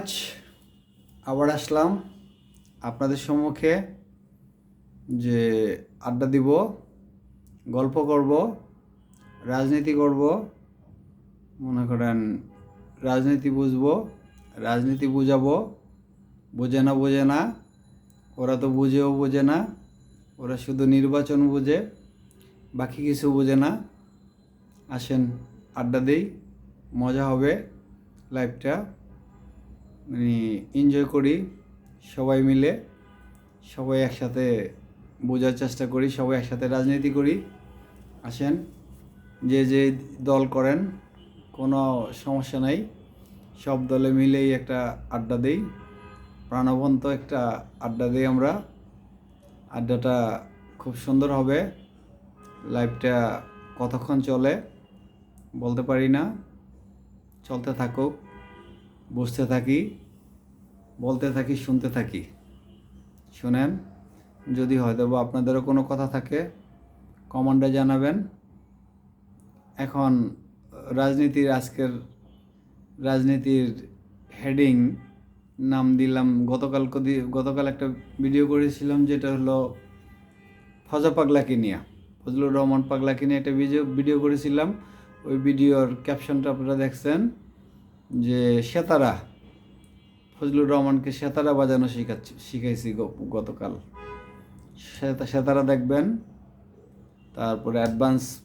Much আবার আসলাম আপনাদের সম্মুখে যে আড্ডা দিব, গল্প করব, রাজনীতি করব, মনে করেন রাজনীতি বুঝব, রাজনীতি বুঝাবো, বোঝে না বোঝে না, ওরা তো বুঝেও বোঝে না, ওরা শুধু নির্বাচন বুঝে, বাকি কিছু বোঝে না। আসেন, আড্ডা দেই, মজা হবে লাইফটা মানে এনজয় করি, সবাই মিলে, সবাই একসাথে বোঝার চেষ্টা করি, সবাই একসাথে রাজনীতি করি। আসেন, যে যে দল করেন, কোনো সমস্যা নাই। সব দলে মিলেই একটা আড্ডা দেই। প্রাণবন্ত একটা আড্ডা দিই আমরা। আড্ডাটা খুব সুন্দর হবে। লাইফটা কতক্ষণ চলে, বলতে পারি না। চলতে থাকুক। বুঝতে থাকি, বলতে থাকি, শুনতে থাকি। শুনেন, যদি হয়তো বা আপনাদেরও কোনো কথা থাকে কমান্ডে জানাবেন। এখন, রাজনীতির আজকের, রাজনীতির হেডিং নাম দিলাম, গতকাল কদি- গতকাল একটা ভিডিও করেছিলাম, যেটা হলো ফজা পাগলাকে নিয়ে। ফজলুর রহমান পাগলাকে নিয়ে একটা ভিডিও ভিডিও করেছিলাম। ওই ভিডিওর ক্যাপশনটা আপনারা দেখছেন। যে সেতারা, ফজলুর রহমানকে সেতারা বাজানো শিখাচ্ছি, শিখাইছি গতকাল। সেতা- সেতারা দেখবেন, তারপরে অ্যাডভান্স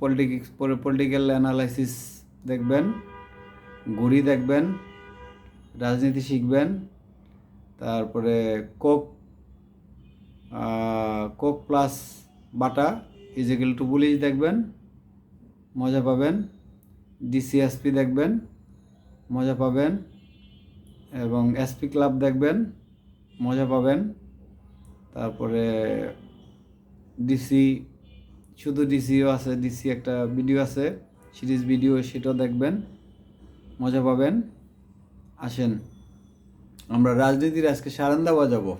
পলিটিক্স পলিটিক্যাল অ্যানালাইসিস দেখবেন, ঘুড়ি দেখবেন, রাজনীতি শিখবেন, তারপরে কোক কোক প্লাস বাটা ইজিক্যাল টু পুলিশ দেখবেন, মজা পাবেন, ডিসিএসপি দেখবেন মজা পাবেন এবং এসপি ক্লাব দেখবেন, মজা পাবেন। তারপরে ডিসি শুধু ডিসিও আছে ডিসি একটা ভিডিও আছে সিরিজ ভিডিও সেটাও দেখবেন, মজা পাবেন। আসেন, আমরা রাজনীতির আজকে সারান্দা বাজাবো।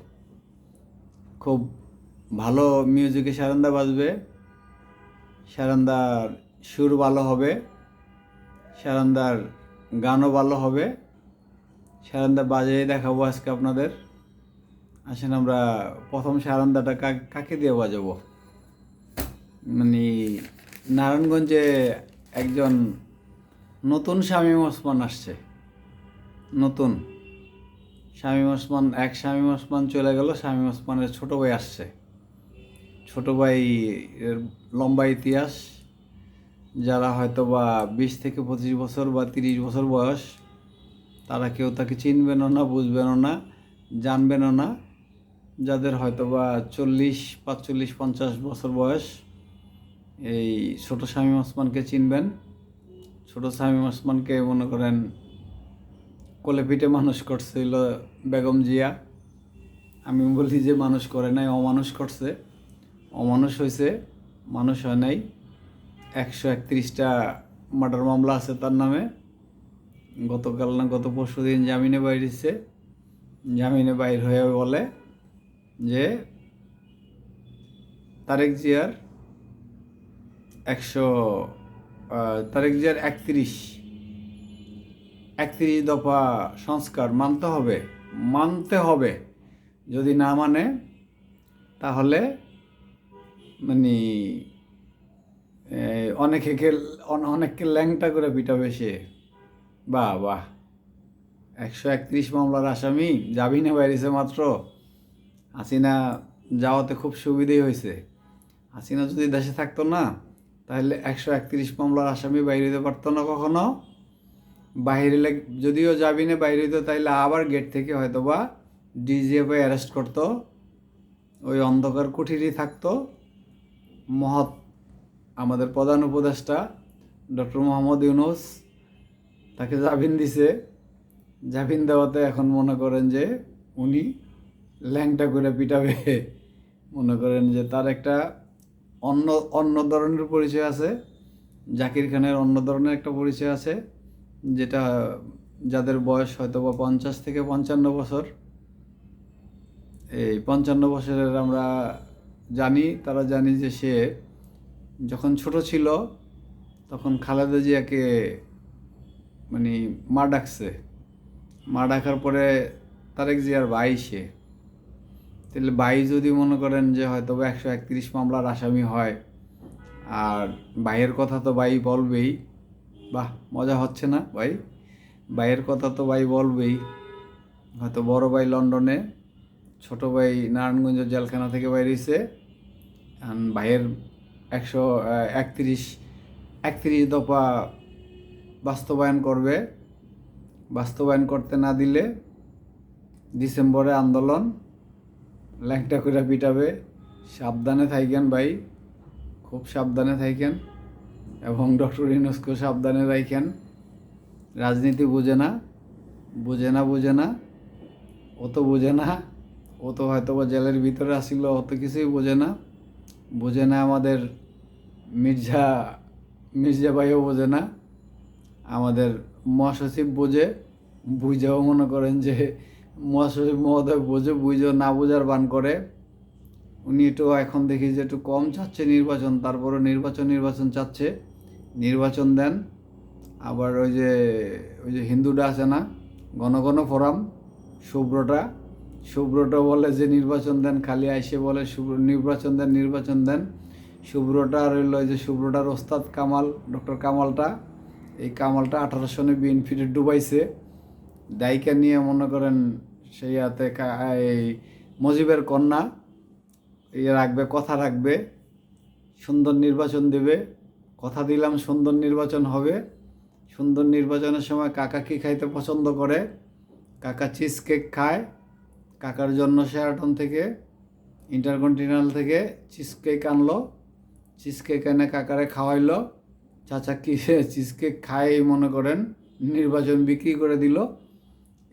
খুব ভালো মিউজিকে সারান্দা বাজবে। সারান্দার সুর ভালো হবে। সারান্দার গানও ভালো হবে। সারান্দা বাজিয়ে দেখাবো আজকে আপনাদের। আসেন আমরা প্রথম সারান্দাটা কাকে দিয়ে বাজাবো? মানে নারায়ণগঞ্জে একজন নতুন শামীম ওসমান আসছে। নতুন। শামীম ওসমান, এক শামীম ওসমান চলে গেল, শামীম ওসমানের ছোট ভাই আসছে। ছোট ভাই লম্বা ইতিহাস যারা হয়তো বা বিশ থেকে পঁচিশ বছর বা তিরিশ বছর বয়স, তারা কেউ তাকে চিনবেনও না, বুঝবেনও না, জানবেনও না। যাদের হয়তো বা চল্লিশ, পাঁচচল্লিশ, পঞ্চাশ বছর বয়স, এই ছোট শামীম ওসমানকে চিনবেন। ছোট শামীম ওসমানকে মনে করেন কোলে পিঠে মানুষ করছিল বেগম জিয়া। আমি বলি যে মানুষ করে নাই, অমানুষ করছে। অমানুষ হয়েছে মানুষ হয় নাই। একশো একত্রিশটা মার্ডার মামলা আছে তার নামে। গতকাল না গত পরশু দিন জামিনে বাইরেছে জামিনে বাইর হয়ে বলে যে, তারেক জিয়ার একশো তারেক জিয়ার একত্রিশ একত্রিশ দফা সংস্কার মানতে হবে মানতে হবে। যদি না মানে তাহলে মানে অনেকে অন- অনেককে ল্যাংটা করে পিটাবে সে। বাহ বাহ একশো একত্রিশ মামলার আসামি? যাবি না বাইরেছে মাত্র? হাসিনা যাওয়াতে খুব সুবিধেই হয়েছে। হাসিনা যদি দেশে থাকতো না, তাহলে একশো একত্রিশ মামলার আসামি বাইরে হতে পারতো না কখনো? বাইরে যদিও যাবি না বাইরে হইতো, তাইলে আবার গেট থেকে হয়তো বা ডিজিএফ অ্যারেস্ট করতো। ওই অন্ধকার কুঠিরই থাকতো। মহৎ আমাদের প্রধান উপদেষ্টা, ডক্টর মোহাম্মদ ইউনুস, তাকে জামিন দিছে। জামিন দেওয়াতে এখন মনে করেন যে উনি ল্যাংটা করে পিটাবে। মনে করেন যে তার একটা অন্য অন্য ধরনের পরিচয় আছে। জাকির খানের অন্য ধরনের একটা পরিচয় আছে, যেটা যাদের বয়স হয়তো বা পঞ্চাশ থেকে পঞ্চান্ন বছর। এই পঞ্চান্ন বছরের আমরা জানি, তারা জানি যে সে যখন ছোট ছিল, তখন খালেদা জিয়াকে মানে মা ডাকছে। মা ডাকার পরে তারেক জিয়ার ভাই সে। তাহলে ভাই যদি মনে করেন যে হয়তো একশো একত্রিশ মামলার আসামি হয়, আর ভাইয়ের কথা তো ভাই বলবেই। বাহ, মজা হচ্ছে না ভাই? ভাইয়ের কথা তো ভাই বলবেই। হয়তো বড় ভাই লন্ডনে, ছোট ভাই নারায়ণগঞ্জ জেলখানা থেকে বাইরেছে ভাইয়ের একশো একত্রিশ একত্রিশ দফা বাস্তবায়ন করবে। বাস্তবায়ন করতে না দিলে ডিসেম্বরে আন্দোলন ল্যাংটা করে পিটাবে। সাবধানে থাকেন ভাই, খুব সাবধানে থাকেন এবং ডক্টর ইউনুসকেও সাবধানে রাখেন রাজনীতি বুঝে না বুঝে না বুঝে না, ও তো বুঝে না, ও তো হয়তো বা জেলের ভিতরে আসিল অত কিছুই বোঝে না। বোঝে না আমাদের মির্জা মির্জা ভাইও বোঝে না, আমাদের মহাসচিব বোঝে বুঝেও মনে করেন যে মহাসচিব মহোদয় বোঝে বুঝেও না বোঝার বান করে। উনি একটু এখন দেখি যে একটু কম চাচ্ছে নির্বাচন তারপরে নির্বাচন নির্বাচন চাচ্ছে। নির্বাচন দেন, আবার ওই যে ওই যে হিন্দুটা আছে না, ঘন ঘন ফোরাম শুভ্রটা শুভ্রটা বলে যে নির্বাচন দেন, খালি আইসে বলে নির্বাচন দেন নির্বাচন দেন। হইল ওই যে শুভ্রটার ওস্তাদ কামাল, ডক্টর কামালটা। এই কামালটা আঠারো সনে বিএনপিতে ডুবাইছে। দায়িকা নিয়ে মনে করেন সেই হাতে এই মজিবের কন্যা। ইয়ে রাখবে, কথা রাখবে। সুন্দর নির্বাচন দেবে। কথা দিলাম, সুন্দর নির্বাচন হবে। সুন্দর নির্বাচনের সময় কাকা কি খাইতে পছন্দ করে? কাকা চিজ কেক খায়। কাকার জন্য শেরাটন থেকে ইন্টারকন্টিনেন্টাল থেকে চিজ কেক আনলো। চিজ কেক এনে কাকারে খাওয়াইলো। চাচা কি চিজ কেক খায় মনে করেন, নির্বাচন বিক্রি করে দিল।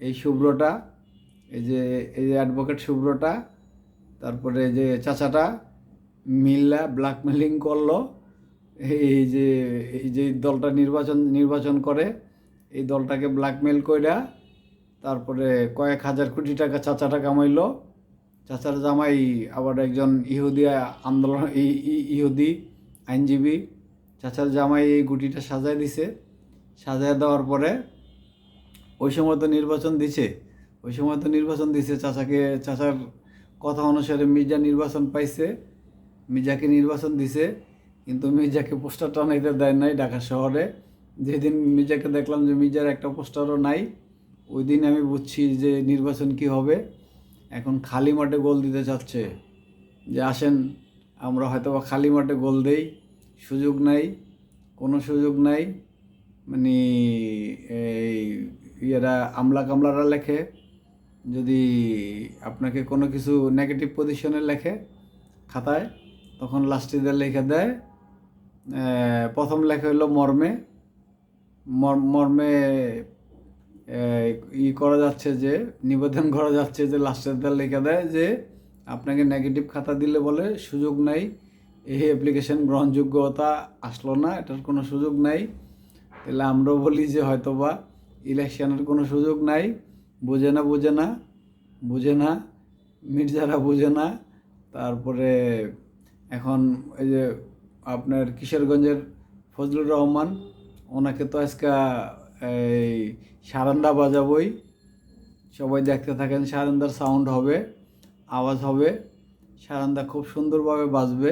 এই শুভ্রটা, এই যে এই যে অ্যাডভোকেট শুভ্রটা, তারপরে যে চাচাটা মিল্লা ব্ল্যাকমেলিং করল। এই যে এই যে দলটা নির্বাচন নির্বাচন করে, এই দলটাকে ব্ল্যাকমেল কইরা তারপরে কয়েক হাজার কোটি টাকা চাচাটা কামাইলো। চাচার জামাই আবার একজন ইহুদি আন্দোলন ইহুদি আইনজীবী। চাচার জামাই এই গুটিটা সাজায় দিছে। সাজায় দেওয়ার পরে ওই সময় তো নির্বাচন দিছে। ওই সময় তো নির্বাচন দিছে। চাচাকে, চাচার কথা অনুসারে মির্জা নির্বাচন পাইছে। মির্জাকে নির্বাচন দিছে। কিন্তু মির্জাকে পোস্টার টানাইতে দেয় নাই ঢাকা শহরে। যেদিন মির্জাকে দেখলাম যে মির্জার একটা পোস্টারও নাই ওই দিন আমি বুঝছি যে নির্বাচন কি হবে। এখন খালি মাঠে গোল দিতে চাচ্ছে। যে আসেন, আমরা হয়তো বা খালি মাঠে গোল দেই, সুযোগ নাই, কোনো সুযোগ নাই। মানে এই ইয়েরা আমলা কামলারা লেখে, যদি আপনাকে কোনো কিছু নেগেটিভ পজিশনে লেখে খাতায়, তখন লাস্টে দিয়ে লিখে দেয় প্রথম লেখা হলো মর্মে মর- মর্মে ই করা যাচ্ছে যে, নিবেদন করা যাচ্ছে যে লাস্টের দিয়ে লিখে দেয় যে, আপনাকে নেগেটিভ খাতা দিলে বলে, সুযোগ নাই, এই অ্যাপ্লিকেশন গ্রহণযোগ্যতা আসলো না, এটার কোনো সুযোগ নাই। তাহলে আমরাও বলি যে, হয়তোবা ইলেকশনের কোনো সুযোগ নাই, বুঝে না বুঝে না বুঝে না, মির্জারা বুঝে না। তারপরে এখন এই যে, আপনার কিশোরগঞ্জের ফজলুর রহমান, ওনাকে তো আজকে এই সারান্দা বাজাবই। সবাই দেখতে থাকেন, সারান্দার সাউন্ড হবে, আওয়াজ হবে। সারান্দা খুব সুন্দরভাবে বাজবে।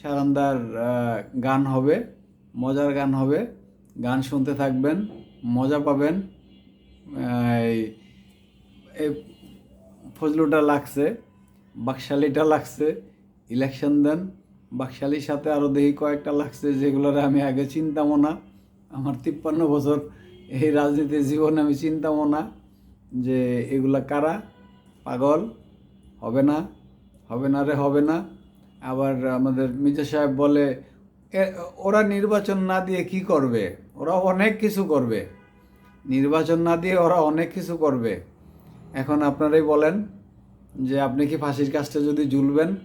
সারান্দার গান হবে, মজার গান হবে। গান শুনতে থাকবেন, মজা পাবেন। এই ফজলুটা লাগছে, বাকশালিটা লাগছে ইলেকশন দেন। বাকশালির সাথে আরও দেখি কয়েকটা লাগছে যেগুলোর আমি আগে চিনতামও না। আমার তিপ্পান্ন বছর এই রাজনীতির জীবনে আমি চিনতামও না যে এগুলা কারা? পাগল? হবে না। হবে না রে, হবে না। আবার আমাদের মির্জা সাহেব বলে, "এ- ওরা নির্বাচন না দিয়ে কি করবে? ওরা অনেক কিছু করবে। নির্বাচন না দিয়ে ওরা অনেক কিছু করবে। এখন আপনারাই বলেন যে, আপনি কি ফাঁসির কাজটা যদি ঝুলবেন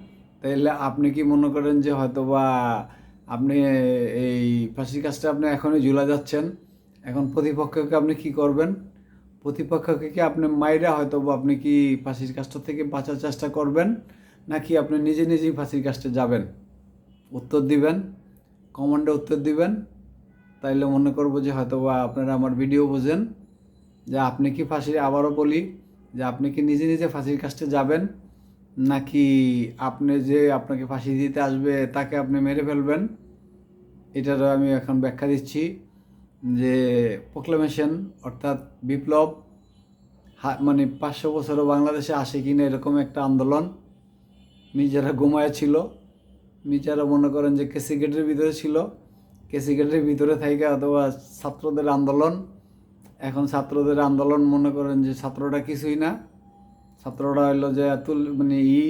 তাহলে আপনি কি মনে করেন যে হয়তোবা আপনি এই ফাঁসির কাজটা আপনি এখনই ঝুলা যাচ্ছেন। এখন প্রতিপক্ষকে আপনি কি করবেন? প্রতিপক্ষকে কি আপনি মাইরা হয়তো আপনি কি ফাঁসির কাজটা থেকে বাঁচার চেষ্টা করবেন, নাকি আপনি নিজে নিজেই ফাঁসির কাজটা যাবেন? উত্তর দিবেন, কমান্ডে উত্তর দিবেন। তাইলে মনে করব যে হয়তো বা আপনারা আমার ভিডিও বোঝেন। যে আপনি কি ফাঁসির, আবারও বলি যে আপনি কি নিজে নিজে ফাঁসির কাছে যাবেন নাকি আপনি যে আপনাকে ফাঁসি দিতে আসবে, তাকে আপনি মেরে ফেলবেন? এটারও আমি এখন ব্যাখ্যা দিচ্ছি যে প্রোক্লামেশন অর্থাৎ বিপ্লব মানে পাঁচশো বছরও বাংলাদেশে আসে কি না এরকম একটা আন্দোলন। মির্জারা ঘুমায় ছিল মির্জারা মনে করেন যে কেসি গেটের ভিতরে ছিল। কেসি গেটের ভিতরে থাইকা অথবা ছাত্রদের আন্দোলন। এখন ছাত্রদের আন্দোলন মনে করেন যে ছাত্রটা কিছুই না। ছাত্ররা হইল যে তুল মানে ই,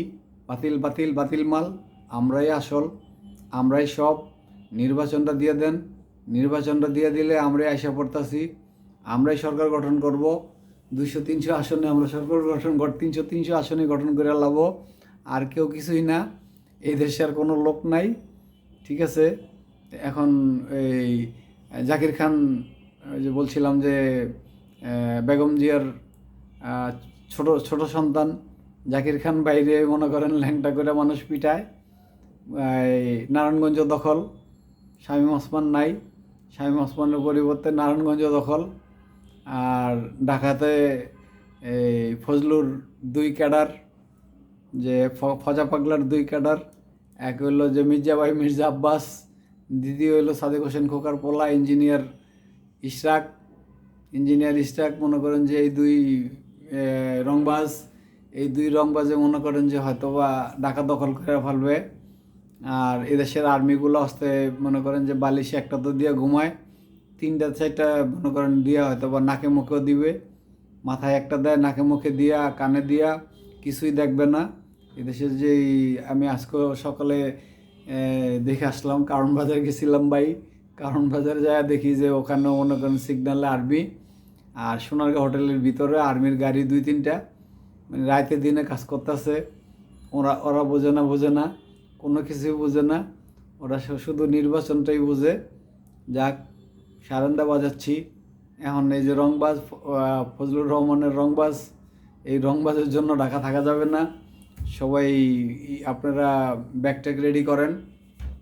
বাতিল বাতিল বাতিল মাল, আমরাই আসল, আমরাই সব। নির্বাচনটা দিয়ে দেন, নির্বাচনটা দিয়ে দিলে আমরাই আশা পড়তাছি, আমরাই সরকার গঠন করব। দুইশো, তিনশো আসনে আমরা সরকার গঠন, তিনশো তিনশো আসনে গঠন করে লাভ। আর কেউ কিছুই না, এই দেশে আর কোনো লোক নাই, ঠিক আছে? এখন এই জাকির খান যে বলছিলাম যে বেগম জিয়ার ছোট ছোট সন্তান জাকির খান বাইরে মনে করেন ল্যাংটা করে মানুষ পিটায়। নারায়ণগঞ্জ দখল, শামীম ওসমান নাই। শামীম ওসমানের পরিবর্তে নারায়ণগঞ্জ দখল। আর ঢাকাতে এই ফজলুর দুই ক্যাডার, যে ফজা পাগলার দুই ক্যাডার, এক হইল যে মির্জা ভাই মির্জা আব্বাস, দ্বিতীয় হইল সাদেক হোসেন খোকার পোলা, ইঞ্জিনিয়ার ইশরাক। ইঞ্জিনিয়ার ইশরাক মনে করেন যে এই দুই রংবাজ, এই দুই রংবাজে মনে করেন যে হয়তোবা ঢাকা দখল করে ফেলবে। আর এদেশের আর্মিগুলো আসতে মনে করেন যে বালিশে একটা তো দিয়ে ঘুমায়, তিনটা চারটা মনে করেন দিয়া হয়তো বা নাকে মুখেও দিবে, মাথায় একটা দেয়, নাকে মুখে দিয়া, কানে দিয়া, কিছুই দেখবে না। এদেশের যে আমি আজকে সকালে দেখে আসলাম, কারণ বাজার গেছিলাম ভাই, কারণ বাজার যায় দেখি যে ওখানে মনে করেন সিগন্যালে আর্মি। আর সোনারগাঁ হোটেলের ভিতরে আর্মির গাড়ি দুই, তিনটা। মানে রাতে দিনে কাজ করতেছে। ওরা ওরা বোঝে না বোঝে না। কোনো কিছুই বোঝে না। ওরা শুধু নির্বাচনটাই বোঝে। যাক, সারেন্দা বাজাচ্ছি। এখন এই যে রংবাজ ফজলুর রহমানের রংবাজ, এই রংবাজের জন্য ঢাকা থাকা যাবে না। সবাই আপনারা ব্যাগ ট্যাগ রেডি করেন।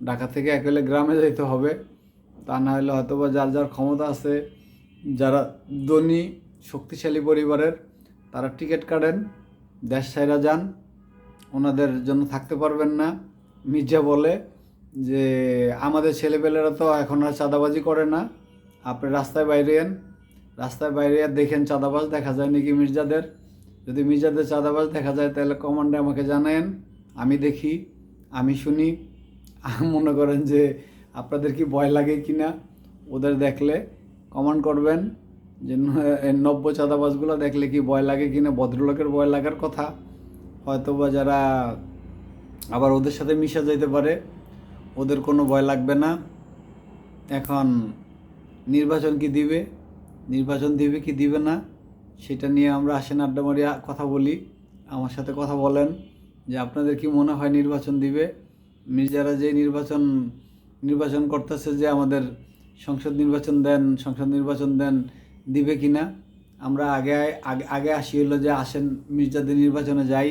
ঢাকা থেকে একেবারে গ্রামে যেতে হবে। তা না হলে হয়তো বা যার যার ক্ষমতা আছে যারা ধনী, শক্তিশালী পরিবারের, তারা টিকিট কাটেন, দেশ সাইরা যান। ওনাদের জন্য থাকতে পারবেন না। মির্জা বলে যে, আমাদের ছেলেপেলেরা তো এখন আর চাঁদাবাজি করে না। আপনি রাস্তায় বাইরে এন। রাস্তায় বাইরে দেখেন চাঁদাবাজ দেখা যায় নাকি মির্জাদের। যদি মির্জাদের চাঁদাবাজ দেখা যায়, তাহলে কমান্ডে আমাকে জানায়েন। আমি দেখি, আমি শুনি। মনে করেন যে, আপনাদের কি ভয় লাগে কি না ওদের দেখলে কমেন্ট করবেন যে নব্য চাঁদাবাজগুলো দেখলে কি ভয় লাগে কি না? ভদ্রলোকের ভয় লাগার কথা? হয়তো বা যারা আবার ওদের সাথে মিশা যেতে পারে, ওদের কোনো ভয় লাগবে না। এখন নির্বাচন কি দিবে? নির্বাচন দিবে কি দিবে না? সেটা নিয়ে আমরা আসেন আড্ডা মারিয়া কথা বলি। আমার সাথে কথা বলেন যে, আপনাদের কি মনে হয় নির্বাচন দিবে? মির্জারা যে নির্বাচন নির্বাচন করতেছে যে, আমাদের সংসদ নির্বাচন দেন, সংসদ নির্বাচন দেন, দিবে কি না? আমরা আগে আগে আসি হলো যে আসেন মির্জাদের নির্বাচনে যাই।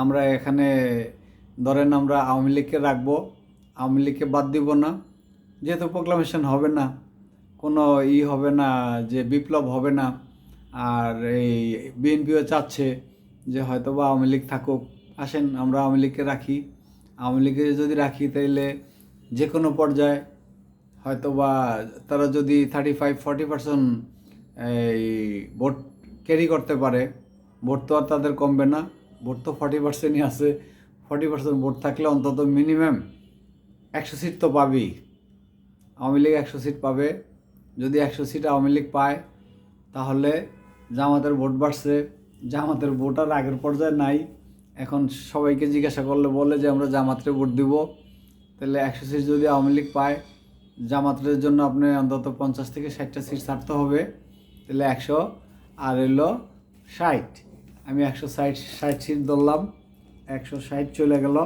আমরা এখানে, ধরেন আমরা আওয়ামী লীগকে রাখব, আওয়ামী লীগকে বাদ দিব না। যেহেতু প্রোক্লামেশন হবে না, কোনো ই হবে না যে বিপ্লব হবে না, আর এই বিএনপিও চাচ্ছে যে হয়তো বা আওয়ামী লীগ থাকুক। আসেন, আমরা আওয়ামী লীগকে রাখি। আওয়ামী লীগকে যদি রাখি তাইলে যে কোনো পর্যায়ে হয়তো বা তারা যদি থার্টি ফাইভ ফর্টি পার্সেন্ট এই ভোট ক্যারি করতে পারে ভোট তো আর তাদের কমবে না। ভোট তো ফর্টি পার্সেন্টই আছে। ফর্টি পার্সেন্ট ভোট থাকলে অন্তত মিনিমাম একশো সিট তো পাবেই। আওয়ামী লীগ একশো সিট পাবে। যদি একশো সিট আওয়ামী লীগ পায়, তাহলে জামাতের ভোট বাড়ছে। জামাতের ভোট আর আগের পর্যায়ে নাই। এখন সবাইকে জিজ্ঞাসা করলে বলে যে, আমরা জামাতরে ভোট দিব। তাহলে একশো সিট যদি আওয়ামী লীগ পায় জামাতের জন্য আপনি অন্তত পঞ্চাশ থেকে ষাটটা সিট ছাড়তে হবে। তাহলে একশো, আর এলো ষাট। আমি একশো ষাট ষাট সিট ধরলাম, একশো ষাট চলে গেল।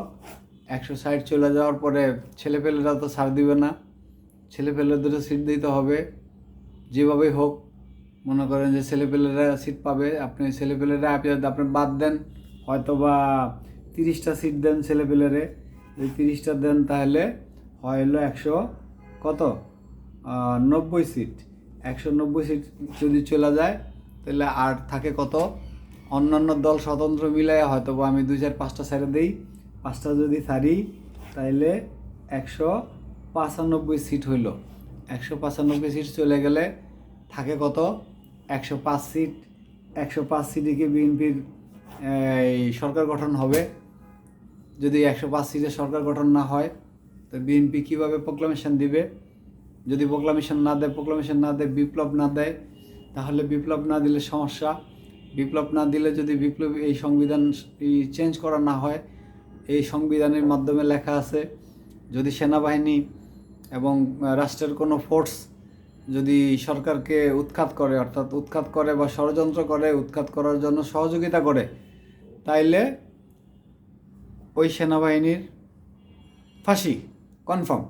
একশো ষাট চলে যাওয়ার পরে ছেলেপেলেরা তো ছাড় দিবে না। ছেলেপেলেদেরও সিট দিতে হবে, যেভাবেই হোক। মনে করেন যে ছেলেপেলেরা সিট পাবে, আপনি ছেলেপেলেরা আপনি আপনি বাদ দেন হয়তো বা তিরিশটা সিট দেন ছেলেপেলেরে। যদি তিরিশটা দেন তাহলে হয় হলো একশো কত? নব্বই সিট। একশো নব্বই সিট যদি চলে যায়, তাহলে আর থাকে কত? অন্যান্য দল স্বতন্ত্র মিলাইয়া হয়তো আমি দুই চার পাঁচটা ছেড়ে দিই। পাঁচটা যদি ছাড়ি, তাইলে একশো পঁচানব্বই সিট হইল। একশো পঁচানব্বই সিট চলে গেলে থাকে কত? একশো পাঁচ সিট। একশো পাঁচ সিটে কি বিএনপির সরকার গঠন হবে? যদি একশো পাঁচ সিটে সরকার গঠন না হয় তো বিএনপি কীভাবে প্রোক্লামেশন দিবে? যদি প্রোক্লামেশন না দেয় প্রোক্লামেশন না দেয়, বিপ্লব না দেয়, তাহলে বিপ্লব না দিলে সমস্যা। বিপ্লব না দিলে যদি বিপ্লব এই সংবিধান চেঞ্জ করা না হয়, এই সংবিধানের মাধ্যমে লেখা আছে, যদি সেনাবাহিনী এবং রাষ্ট্রের কোনো ফোর্স যদি সরকারকে উৎখাত করে, অর্থাৎ উৎখাত করে বা ষড়যন্ত্র করে, উৎখাত করার জন্য সহযোগিতা করে, তাইলে ওই সেনাবাহিনীর ফাঁসি কনফার্ম।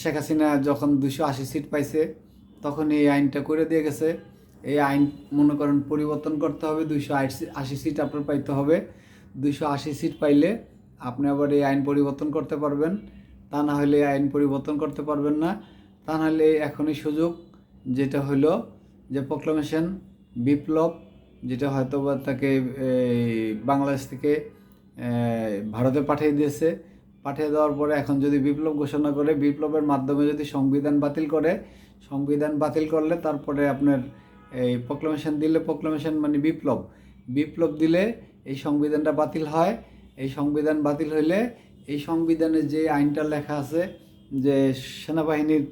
শেখ হাসিনা যখন দুশো আশি সিট পাইছে, তখন এই আইনটা করে দিয়ে গেছে। এই আইন মনে করেন পরিবর্তন করতে হবে, দুইশো আশি সিট আপনার পাইতে হবে। দুইশো আশি সিট পাইলে আপনি আবার এই আইন পরিবর্তন করতে পারবেন। তা না হলে এই আইন পরিবর্তন করতে পারবেন না। তা নাহলে এখনই সুযোগ, যেটা হলো যে প্রোক্লামেশন বিপ্লব, যেটা হয়তো বা তাকে বাংলাদেশ থেকে ভারতে পাঠিয়ে দিয়েছে। পাঠিয়ে দেওয়ার পরে এখন যদি বিপ্লব ঘোষণা করে, বিপ্লবের মাধ্যমে যদি সংবিধান বাতিল করে, সংবিধান বাতিল করলে তারপরে আপনার এই প্রোক্লামেশন দিলে প্রোক্লামেশন মানে বিপ্লব। বিপ্লব দিলে এই সংবিধানটা বাতিল হয়। এই সংবিধান বাতিল হইলে এই সংবিধানে যে আইনটা লেখা আছে যে সেনাবাহিনীর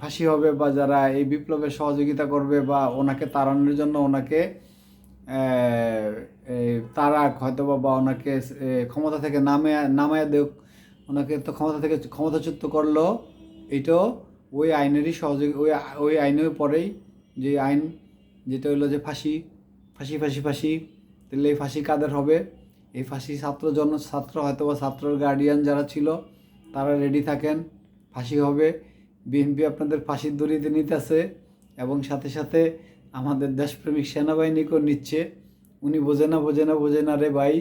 ফাঁসি হবে বা যারা এই বিপ্লবে সহযোগিতা করবে বা ওনাকে তাড়ানোর জন্য ওনাকে তারাক হয়তো বা- ওনাকে ক্ষমতা থেকে নামে নামায় দেওক ওনাকে তো ক্ষমতা থেকে ক্ষমতাচ্যুত করল। এটাও ওই আইনেরই সহযোগী, ওই ওই আইনের পরেই যে আইন যেটা হলো যে ফাঁসি ফাঁসি ফাঁসি ফাঁসি, তাহলে এই ফাঁসি কাদের হবে? এই ফাঁসি ছাত্র জন, ছাত্র হয়তো বা ছাত্রর গার্ডিয়ান যারা ছিল, তারা রেডি থাকেন, ফাঁসি হবে। বিএনপি আপনাদের ফাঁসির দড়িতে নিতেছে এবং সাথে সাথে আমাদের দেশপ্রেমিক সেনাবাহিনীকেও নিচ্ছে। উনি বোঝে না বোঝে না বোঝে না রে ভাই।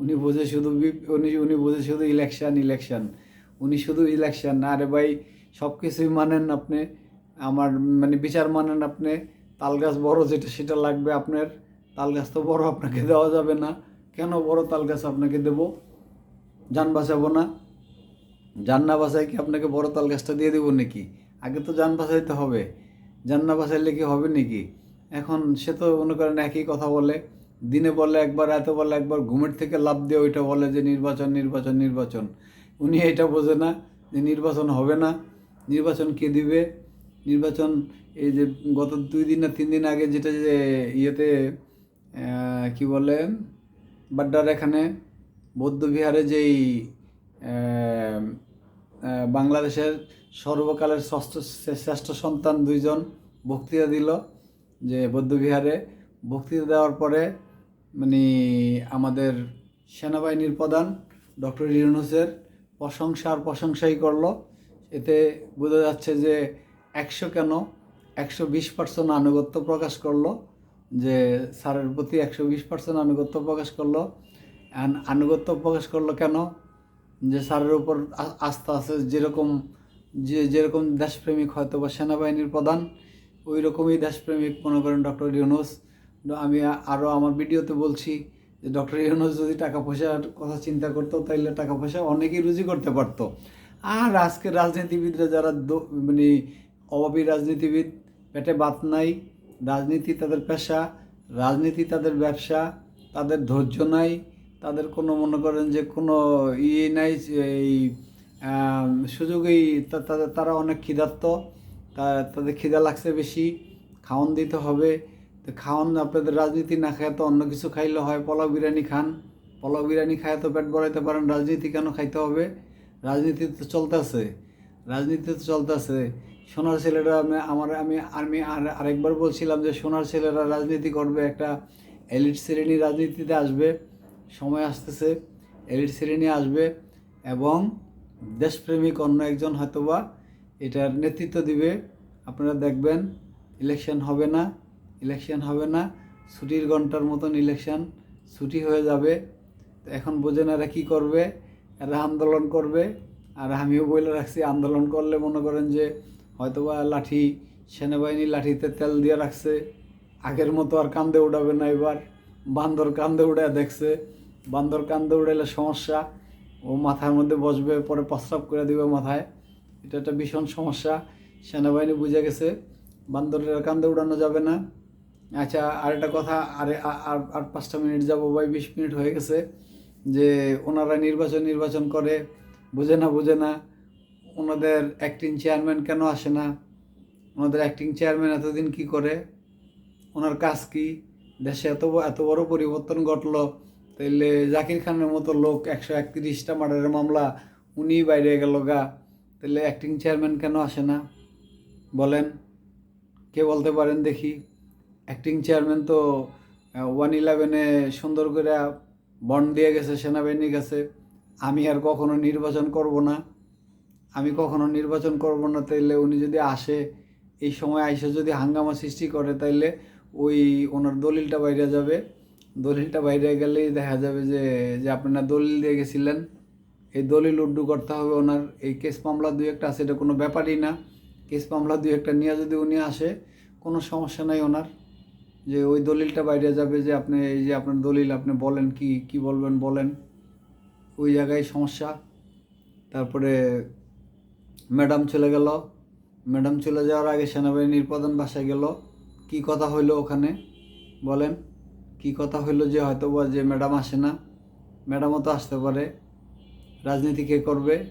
উনি বোঝে শুধু উনি উনি বোঝে শুধু ইলেকশান ইলেকশন উনি শুধু ইলেকশান না রে ভাই সব কিছুই মানেন আপনি। আমার মানে বিচার মানেন আপনি। তাল গাছ বড় যেটা, সেটা লাগবে আপনার। তাল গাছ তো বড়, আপনাকে দেওয়া যাবে না। কেন বড় তাল গাছ আপনাকে দেবো? যান বাঁচাবো না। যান না বাঁচাই কি আপনাকে বড় তাল গাছটা দিয়ে দেবো নাকি? আগে তো যান বাঁচাইতে হবে। যান না বাঁচাইলে কি হবে নাকি? এখন সে তো মনে করেন একই কথা বলে। দিনে বলে একবার, রাতে বলে একবার, ঘুমের থেকে লাভ দিয়ে ওইটা বলে যে নির্বাচন নির্বাচন নির্বাচন। উনি এটা বোঝে না যে নির্বাচন হবে না। নির্বাচন কে দিবে? নির্বাচন এই যে গত দুই দিন না তিন দিন আগে যেটা যে ইয়েতে কি বলে, বাড্ডার এখানে বৌদ্ধবিহারে যেই বাংলাদেশের সর্বকালের ষষ্ঠ, শ্রেষ্ঠ সন্তান দুইজন বক্তৃতা দিল, যে বৌদ্ধবিহারে। বক্তৃতা দেওয়ার পরে মানে আমাদের সেনাবাহিনীর প্রধান ডক্টর ইউনুসের প্রশংসা আর প্রশংসাই করল। এতে বোঝা যাচ্ছে যে একশো কেন একশো বিশ পার্সেন্ট আনুগত্য প্রকাশ করল, যে স্যারের প্রতি একশো বিশ পার্সেন্ট আনুগত্য প্রকাশ করল। And আনুগত্য প্রকাশ করল কেন? যে স্যারের উপর আস্থা আছে যেরকম, যে যেরকম দেশপ্রেমিক হয়তো বা সেনাবাহিনীর প্রধান, ওই রকমই দেশপ্রেমিক মনে করেন ডক্টর ইউনুস। আমি আরও আমার ভিডিওতে বলছি যে ডক্টর ইউনুস যদি টাকা পয়সার কথা চিন্তা করতো, তাইলে টাকা পয়সা অনেকেই রুজি করতে পারতো। আর আজকের রাজনীতিবিদরা যারা মানে অভাবী রাজনীতিবিদ, পেটে বাত নাই, রাজনীতি তাদের পেশা, রাজনীতি তাদের ব্যবসা, তাদের ধৈর্য নাই, তাদের কোনো মনে করেন যে কোনো ইয়ে নাই এই সুযোগেই তারা অনেক ক্ষিধার্ত তাদের খিদা লাগছে বেশি খাওয়ান দিতে হবে খাওয়ান আপনাদের রাজনীতি না খায় তো অন্য কিছু খাইলে হয়। পোলাও বিরিয়ানি খান। পোলাও বিরিয়ানি খায় তো পেট ভরাইতে পারেন, রাজনীতি কেন খাইতে হবে? রাজনীতি তো চলতেছে, রাজনীতি তো চলতেছে। সোনার ছেলেরা, আমি, আমার, আমি আমি আর- আরেকবার বলছিলাম যে সোনার ছেলেরা রাজনীতি করবে, একটা এলিট শ্রেণি রাজনীতিতে আসবে, সময় আসতেছে, এলিট শ্রেণি আসবে এবং দেশপ্রেমিক অন্য একজন হয়তোবা এটার নেতৃত্ব দিবে। আপনারা দেখবেন, ইলেকশন হবে না। ইলেকশন হবে না, ছুটির ঘণ্টার মতন ইলেকশন, ছুটি হয়ে যাবে। তো এখন বোঝেন এরা কী করবে? এরা আন্দোলন করবে। আর আমিও বলে রাখছি, আন্দোলন করলে মনে করেন যে হয়তোবা লাঠি, সেনাবাহিনী লাঠিতে তেল দিয়ে রাখছে। আগের মতো আর কান্দে উঠাবে না এবার। বান্দর কান্দে উঠে দেখছে। বান্দর কান্দে উঠাইলে সমস্যা। ও মাথার মধ্যে বসবে, পরে প্রস্রাব করে দিবে মাথায়। এটা একটা ভীষণ সমস্যা। সেনাবাহিনী বুঝে গেছে। বান্দরের কান্দে উড়ানো যাবে না। আচ্ছা আর একটা কথা, আরে আর আর পাঁচটা মিনিট যাব, ভাই, বিশ মিনিট হয়ে গেছে, যে ওনারা নির্বাচন নির্বাচন করে, বুঝে না বুঝে না, ওনাদের অ্যাক্টিং চেয়ারম্যান কেন আসে না, ওনাদের অ্যাক্টিং চেয়ারম্যান এতদিন কি করে, ওনার কাজ কি, দেশে এত এত বড় পরিবর্তন ঘটলো, তাইলে জাকির খানের মতো লোক একশো একত্রিশটা মার্ডারের মামলা উনিই বাইরে গেল গা তাহলে অ্যাক্টিং চেয়ারম্যান কেন আসে না, বলেন, কে বলতে পারেন দেখি। অ্যাক্টিং চেয়ারম্যান তো ওয়ান ইলেভেনে সুন্দর করে বন্ড দিয়ে গেছে সেনাবাহিনীর কাছে আমি আর কখনো নির্বাচন করব না। আমি কখনো নির্বাচন করব না, তাইলে উনি যদি আসে, এই সময় আইসে যদি হাঙ্গামা সৃষ্টি করে, তাইলে ওই ওনার দলিলটা বাইরে যাবে। দলিলটা বাইরে গেলেই দেখা যাবে যে যে আপনারা দলিল দিয়ে গেছিলেন। এই দলিল উড্ডু করতে হবে ওনার। এই কেস মামলা দুই একটা আছে, এটা কোনো ব্যাপারই না। কেস মামলা দুই একটা নিয়ে যদি উনি আসে, কোনো সমস্যা নাই ওনার। যে ওই দলিলটা বাইরে যাবে যে আপনি এই যে আপনার দলিল, আপনি বলেন কি কি বলবেন বলেন। ওই জায়গায় সমস্যা। তারপরে ম্যাডাম চলে গেল। ম্যাডাম চলে যাওয়ার আগে সেনাবাহিনীর প্রধান বাসায় গেল। কি কথা হইল ওখানে? বলেন। কি কথা হইল যে হয়তো বা যে ম্যাডাম আসে না। ম্যাডামও তো আসতে পারে। রাজনীতি কে করবে?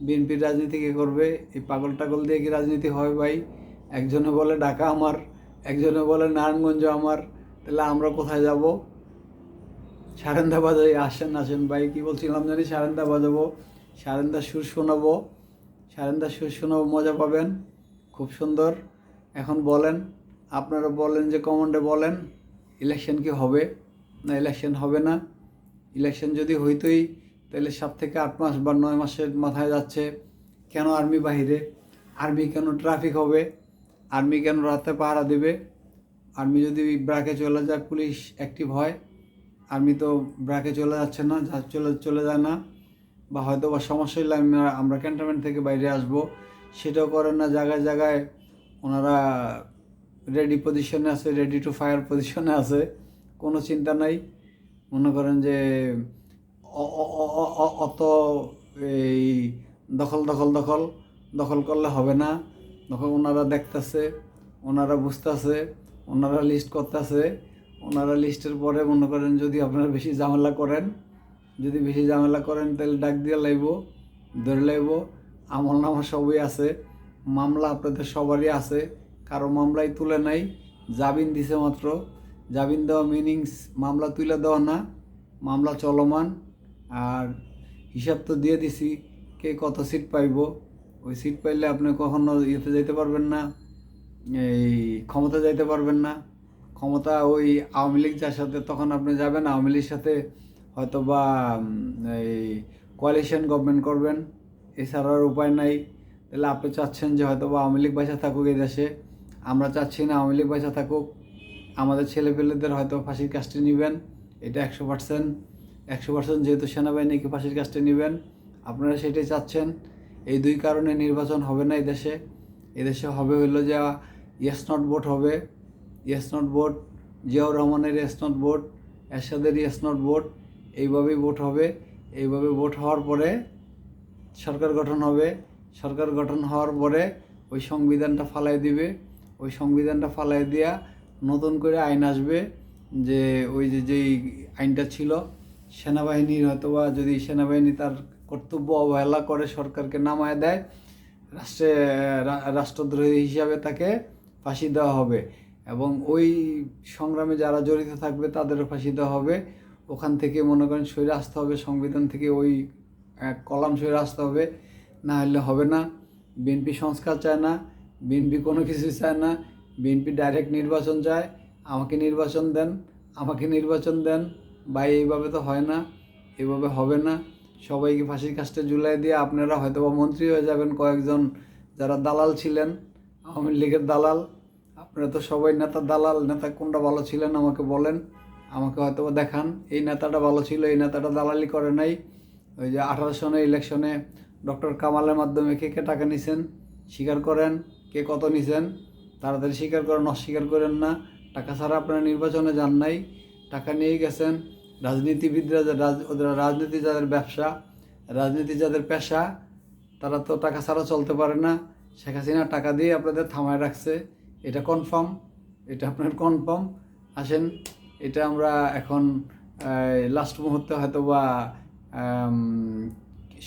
বিএনপির রাজনীতি কে করবে? এই পাগল টাগল দিয়ে কি রাজনীতি হয় ভাই? একজনে বলে ঢাকা আমার। একজনে বলে, নারায়ণগঞ্জ আমার, তাহলে আমরা কোথায় যাব? সারেন্দা বাজাই আসেন আসেন ভাই, কি বলছিলাম জানি? সারেন্দা বাজাবো সারেন্দা সুর শোনাবো। সারেন্দা সুর শোনাবো, মজা পাবেন, খুব সুন্দর। এখন বলেন, আপনারা বলেন যে কমান্ডে বলেন, ইলেকশন কি হবে? না, ইলেকশন হবে না। ইলেকশন যদি হইতোই, তাহলে সাত থেকে আট মাস বা নয় মাসের মাথায় যাচ্ছে। কেন আর্মি বাহিরে? আর্মি কেন ট্রাফিক হবে? আর্মি কেন রাতে পাহারা দেবে? আর্মি যদি ব্রাকে চলে যায়, পুলিশ অ্যাক্টিভ হয়, আর্মি তো ব্রাকে চলে যাচ্ছে না, যা চলে চলে যায় না। বা হয়তো বা সমস্যা হলে আমরা ক্যান্টনমেন্ট থেকে বাইরে আসব। সেটাও করেন না, জায়গায় জায়গায় ওনারা রেডি পজিশনে আছে রেডি টু ফায়ার পজিশনে আছে। কোনো চিন্তা নাই। মনে করেন যে অত এই দখল দখল দখল দখল করলে হবে না। দখল ওনারা দেখতেছে, ওনারা বুঝতেছে, ওনারা লিস্ট করতেছে। ওনারা লিস্টের পরে মনে করেন যদি আপনারা বেশি ঝামেলা করেন, যদি বেশি ঝামেলা করেন তাহলে ডাক দিয়ে লাইব, ধরে লাইব। আমল নামা সবই আছে, মামলা আপনাদের সবারই আছে, কারও মামলাই তুলে নাই, জামিন দিছে মাত্র। জামিন দেওয়া মিনিংস মামলা তুলে দেওয়া না, মামলা চলমান। আর হিসাব তো দিয়ে দিছি, কে কত সিট পাইব। ওই সিট পাইলে আপনি কখনো ইয়েতে যেতে পারবেন না, এই ক্ষমতা যাইতে পারবেন না। ক্ষমতা ওই আওয়ামী লীগ যার সাথে তখন আপনি যাবেন, আওয়ামী লীগের সাথে হয়তো বা এই কোয়ালিশন গভর্নমেন্ট করবেন, এছাড়া আর উপায় নাই। তাহলে আপনি চাচ্ছেন যে হয়তো বা আওয়ামী লীগ বাঁচা থাকুক এই দেশে। আমরা চাচ্ছি না আওয়ামী লীগ বাঁচা থাকুক। আমাদের ছেলেপেলেদের হয়তো ফাঁসির কাজটি নেবেন, এটা একশো পার্সেন্ট একশো পার্সেন্ট যেহেতু সেনাবাহিনীকে ফাঁসির কাজটি নেবেন, আপনারা সেটাই চাচ্ছেন। এই দুই কারণে নির্বাচন হবে না এই দেশে। এদেশে হবে হইল যে ইয়েস নট ভোট হবে। ইয়েস নট ভোট জিয়াউর রহমানের ইয়েস নট ভোট এরশাদের ইয়েস নট ভোট এইভাবেই ভোট হবে। এইভাবে ভোট হওয়ার পরে সরকার গঠন হবে। সরকার গঠন হওয়ার পরে ওই সংবিধানটা ফালাই দিবে। ওই সংবিধানটা ফালাই দিয়া নতুন করে আইন আসবে যে ওই যে যেই আইনটা ছিল, সেনাবাহিনীর হয়তোবা যদি সেনাবাহিনী তার কর্তব্য অবহেলা করে সরকারকে নামায় দেয়, রাষ্ট্রে রাষ্ট্রদ্রোহী হিসাবে তাকে ফাঁসি দেওয়া হবে এবং ওই সংগ্রামে যারা জড়িত থাকবে তাদেরও ফাঁসি দেওয়া হবে। ওখান থেকে মনে করেন সরে আসতে হবে, সংবিধান থেকে ওই কলাম সরে আসতে হবে, না হলে হবে না। বিএনপি সংস্কার চায় না, বিএনপি কোনো কিছু চায় না। বিএনপি ডাইরেক্ট নির্বাচন চায়, আমাকে নির্বাচন দেন, আমাকে নির্বাচন দেন। ভাই, এইভাবে তো হয় না এভাবে হবে না। সবাইকে ফাঁসির কাজটা জুলাই দিয়ে আপনারা হয়তো বা মন্ত্রী হয়ে যাবেন কয়েকজন যারা দালাল ছিলেন, আওয়ামী লীগের দালাল। আপনারা তো সবাই নেতা দালাল, নেতা কোনটা ভালো ছিলেন আমাকে বলেন, আমাকে হয়তো দেখান। এই নেতাটা ভালো ছিল, এই নেতাটা দালালি করে নাই। ওই যে আঠারো সনের ইলেকশনে ডক্টর কামালের মাধ্যমে কে কে টাকা নিছেন, স্বীকার করেন, কে কত নিছেন, তাড়াতাড়ি স্বীকার করেন, অস্বীকার করেন না। টাকা ছাড়া আপনারা নির্বাচনে যান নাই, টাকা নিয়েই গেছেন। রাজনীতিবিদরা ওদের রাজনীতি যাদের ব্যবসা, রাজনীতি যাদের পেশা, তারা তো টাকা ছাড়া চলতে পারে না। শেখ হাসিনা টাকা দিয়ে আপনাদের থামায় রাখছে। এটা কনফার্ম এটা আপনার কনফার্ম আসেন, এটা আমরা এখন লাস্ট মুহূর্তে হয়তো বা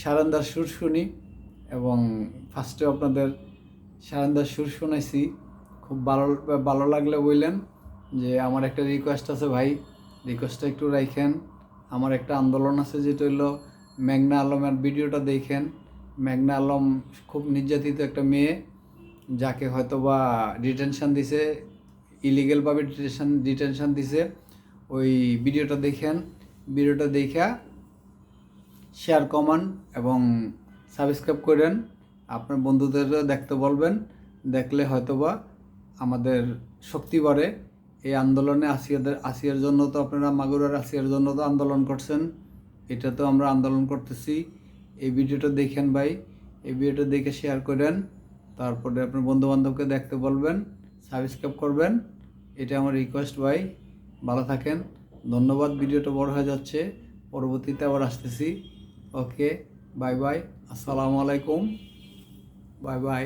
সারান্দার সুর শুনি এবং ফার্স্টে আপনাদের সারান্দার সুর শুনাইছি। খুব ভালো ভালো লাগলে বললেন যে, আমার একটা রিকোয়েস্ট আছে ভাই। রিকোয়েস্টটা একটু রাখেন আমার একটা আন্দোলন আছে, যেটা হইল মেঘনা আলমের ভিডিওটা দেখেন। মেঘনা আলম খুব নির্যাতিত একটা মেয়ে, যাকে হয়তো বা ডিটেনশন দিছে ইলিগেলভাবে ডিটেনশন ডিটেনশন দিছে। ওই ভিডিওটা দেখেন। ভিডিওটা দেখা শেয়ার কমান এবং সাবস্ক্রাইব করেন। আপনার বন্ধুদেরও দেখতে বলবেন। দেখলে হয়তোবা আমাদের শক্তি বাড়ে। এই আন্দোলনে আসিয়াদের আসিয়ার জন্য তো আপনারা মাগুরার আসিয়ার জন্য তো আন্দোলন করছেন। এটা তো আমরা আন্দোলন করতেছি। এই ভিডিওটা দেখেন ভাই। এই ভিডিওটা দেখে শেয়ার করেন। তারপরে আপনার বন্ধু বান্ধবকে দেখতে বলবেন সাবস্ক্রাইব করবেন। এটা আমার রিকোয়েস্ট ভাই। ভালো থাকেন। ধন্যবাদ, ভিডিওটা বড় হয়ে যাচ্ছে। পরবর্তীতে আবার আসতেছি। ওকে বাই বাই আসসালামু আলাইকুম। Bye bye